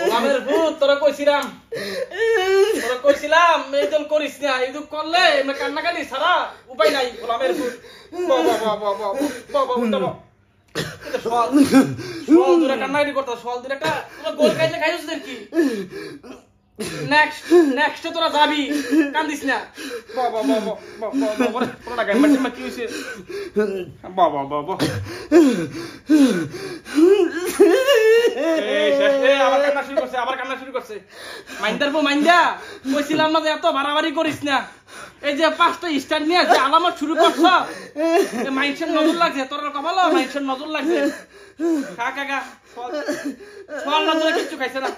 গোলামের ভূত, তোরা কইছিলাম। তোরা কইছিলাম এইদম করিস না এইদম করলে এমনি কান্নাকানি সারা উপায় নাই, গোলামের ভূত। ব ব ব ব ব ব ব, উল্টা ব। এটা সল সল দূরে কান্নাকানি করতে সল দূরে তোরা গোল খাইতে খাইছিস কি নেক্সট নেক্সট তোরা যাবি কান্দিস না বাবা বাবা বাবা পুরোটা গাইমা টিমা কি হয়েছে বাবা বাবা আবার না এই যে পাঁচটা স্টার নিয়ে আছে আলামত শুরু করছ মাইন্সের নজর লাগছে তোর কপালো মাইন্সের নজর লাগছে খা কাকা ফল খাইছে না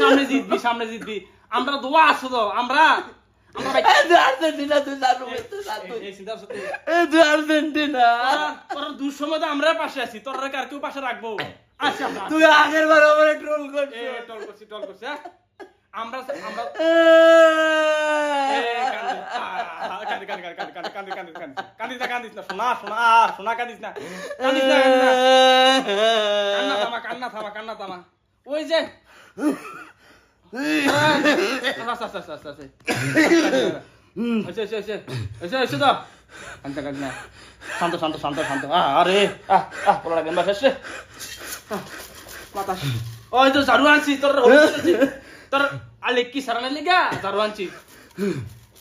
সামনে জিতবি সামনে জিতবি। আমরা দোয়া আসো তো আমরা আমরা পাশে আছি তোর কেউ পাশে রাখব? আচ্ছা তুই আগের বার ট্রোল করছিস। ট্রোল করছিস ট্রোল করছিস আমরা আমরা শান্ত শান্ত শান্ত শান্ত। আরে আহ ওই তো তোর তোর আলে কি সারানের লিগা? ঝাড়ু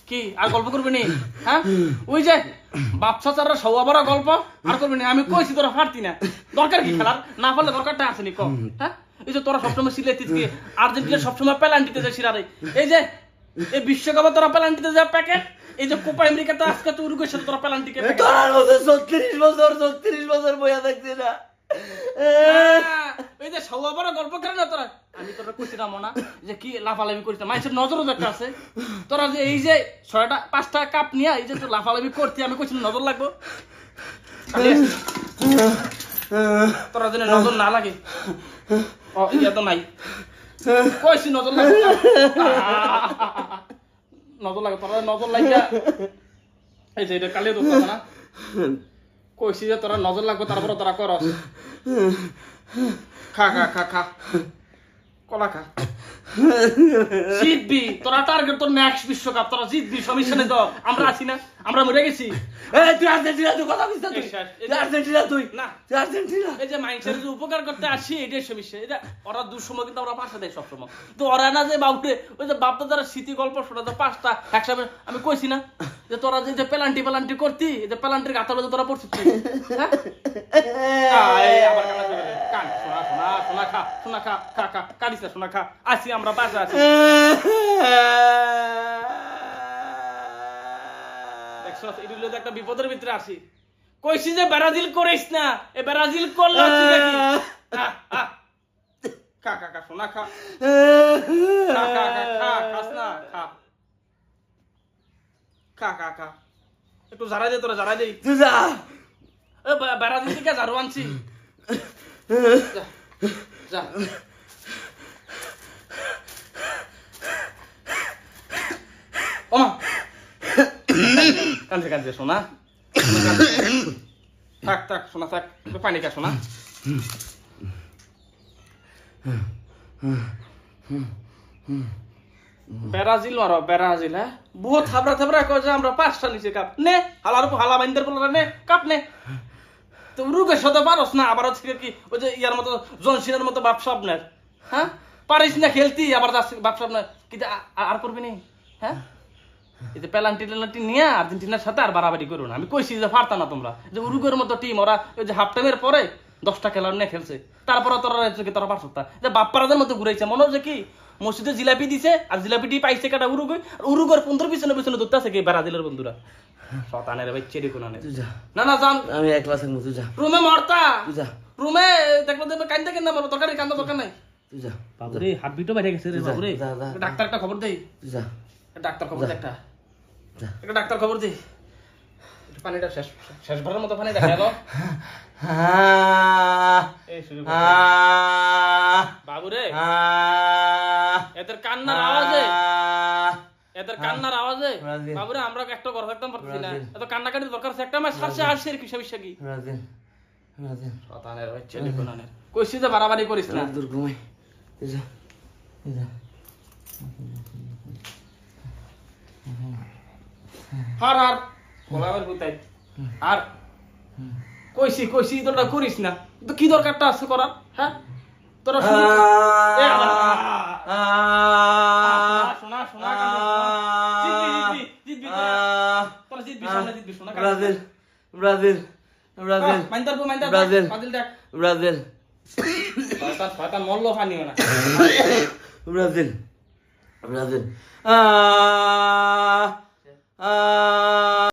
কি আর গল্প করবি নি? হ্যাঁ? ওই যে বাপসা চাররা সবা বড় গল্প আর করবি নি? আমি কইছি তোরা ফাটতি না। দরকার কি খেলার? না পারলে দরকারটা আছে নি কম হ্যাঁ? এই যে তোরা সবসময় সিলেটিস গিয়ে আর্জেন্টিনা সবসময় পেলান্টিতে যায় সিরারে। এই যে এই বিশ্বকাপে তোরা পেলান্টিতে যায় প্যাকেট। এই যে কোপা আমেরিকাতে আজকে তো উরুগুয়ের সাথে তোরা পেলান্টিকে তোর মধ্যে ছত্রিশ বছর ছত্রিশ বছর বইয়া দেখছি না এই যে বড় গল্প করে না তোরা? আমি তোরা না যে কি লাফালাফি করিস মানুষের নজরও আছে। তোরা যে এই যে ছয়টা, পাঁচটা কাপ নিয়ে এই যে তুই লাফালাফি করতি, আমি কইছিলাম নজর লাগবো। তোরা যেন নজর না লাগে। ও, ইয়া তো নাই। কইছি নজর লাগে নজর লাগে, তোরা নজর লাগিয়া এই যে এটা কালিয়া দোষ না। কইছি যে তোরা নজর লাগবে তারপরে তোরা করস। খা খা খা খা। কলা খা। জিতবি তোরা টার্গেট তোর নেক্সট বিশ্বকাপ তোরা জিতবি সমস্যা নেই তো আমরা আছি না আমরা মরে গেছি। এই তুই আর্জেন্টিনা তুই কথা বুঝতে তুই? এই শেষ, এই তুই আর্জেন্টিনা তুই? না। তুই আর্জেন্টিনা? এই যে মানুষের যে উপকার করতে আসি এটাই সমস্যা এটা ওরা দুঃসময় কিন্তু আমরা পাশে দেয় সবসময়। তো ওরা না যে বাবুরে ওই যে বাপটা স্মৃতি গল্প শোনা তো পাঁচটা একসাথে আমি কইছি না যে তোরা যে পেলান্টি পেলান্টি করতি যে পেলান্টির গাতালো যে তোরা পড়ছিস আসি আমরা বাজে আছি। একটা বিপদের ভিতরে আসি। কইছি যে ব্রাজিল করিস না এ ব্রাজিল করলে খা খা খা সোনা খা খা খা খা খাস না খা। খা খা খা একটু জারাই দে তোরা জারাই দে। যা। এ বেড়া দিন থেকে জারু আনছি। যা ওমা সোনা। থাক থাক সোনা থাক। পানি খা সোনা। হুম হুম হুম ব্রাজিল মারো ব্রাজিল হ্যাঁ? বহুত কয় যে আমরা পাঁচটা নিচে কাপ। নে, হালার উপর হালা বাইন্দার নে, কাপ নে। তো সাথে পারস না, আবার হচ্ছে কি, ওই যে ইয়ার মতো জনসিনের মতো হ্যাঁ? পারিস না খেলতি, আবার কিন্তু আর করবি নি হ্যাঁ? পেলান্টি টেলান্টি নিয়ে আর্জেন্টিনার সাথে আর বাড়াবাড়ি করো না। আমি কইছি যে পারতা না তোমরা। যে উরুগের মতো টিম ওরা ওই যে হাফ টাইমের পরে দশটা খেলার নিয়ে খেলছে। তারপরে তোরা তোরা পারছ যে বাপ্পারাদের মতো ঘুরাইছে, মনে হচ্ছে কি মসজিদে জিলাপি দিছে আর জিলাপিটি পাইছে কাটা উরুগই। আর উরুগর পনেরো পিছনে পিছনে ধরতে আছে কি ব্রাজিলের বন্ধুরা? শতানের ভাই চেরি কোনানে না না জান আমি একলা থাকব তুই যা। রুমে মরতা? তুই যা। রুমে দেখবে কান্দে কেন মরো তরকারি কান্দা দরকার নাই। তুই যা। বাবুরে হাত বিটো বাইরে গেছে রে বাবুরে। ডাক্তার একটা খবর দেই। তুই যা। ডাক্তার খবর দে একটা। একটা ডাক্তার খবর দে পানিটা শেষ মতো পানিটা খেলো আহ, এই এদের কান্নার আওয়াজে। এদের কান্নার আওয়াজে। বাবুরে আমরা একটা ঘর থাকতাম পারতেছি না। এত কান্নাকাটির দরকার আছে। একটা মাস সারছে আসছে এর কিসা বিশা কি? শতানের হচ্ছে লিখুনানের কইছি যে বাড়াবাড়ি করিস না। দূর ঘুমাই। হার হার। গোলামের হুতাই আর কইছি কইছি তোরা করিস না। তো কি দরকারটা আছে করার? হ্যাঁ? তোরা শুরু কর। এ আবার, আহ, আহ, শোনা শোনা শোনা জিতবি জিতবি জিতবি তোরা। আহ, তোরা জিতবি সামনে জিতবি শোনা Brazil Brazil Brazil Brazil. Brazil Brazil Brazil আ